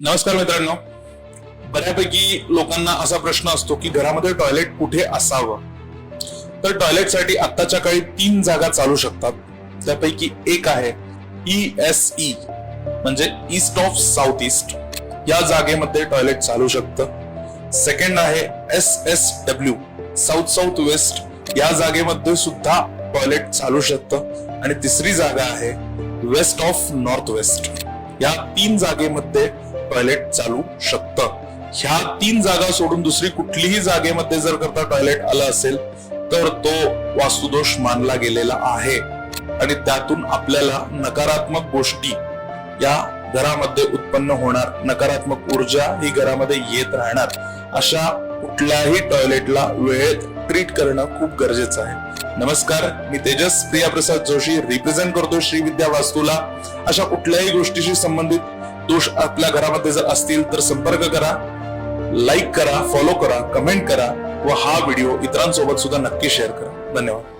नमस्कार मित्रांनो. बऱ्यापैकी लोकांना असा प्रश्न असतो की घरामध्ये टॉयलेट कुठे असावं? तर टॉयलेटसाठी आत्ताच्या काळी तीन जागा चालू शकतात. त्यापैकी एक आहे ई एस ई म्हणजे ईस्ट ऑफ साऊथ ईस्ट या जागेमध्ये टॉयलेट चालू शकतं. सेकंड आहे S S W south south west या जागेमध्ये सुद्धा टॉयलेट चालू शकतं. आणि तिसरी जागा आहे वेस्ट ऑफ नॉर्थ वेस्ट या तीन जागेमध्ये टॉयलेट चालू शकतं. ह्या तीन जागा सोडून दुसरी कुठलीही जागेमध्ये जर करता टॉयलेट आलं असेल तर तो वास्तुदोष मानला गेलेला आहे. आणि त्यातून आपल्याला नकारात्मक गोष्टी या घरामध्ये उत्पन्न होणार. नकारात्मक ऊर्जा ही घरामध्ये येत राहणार. अशा कुठल्याही टॉयलेटला वेळेत ट्रीट करणं खूप गरजेचं आहे. नमस्कार मी तेजस. प्रिया प्रसाद जोशी. रिप्रेझेंट करतो श्री विद्या वास्तूला. अशा कुठल्याही गोष्टीशी संबंधित दोष आपल्या घरामध्ये जर असतील तर संपर्क करा लाईक करा फॉलो करा कमेंट करा व हा व्हिडिओ इतरांसोबत सुद्धा नक्की शेअर करा. धन्यवाद.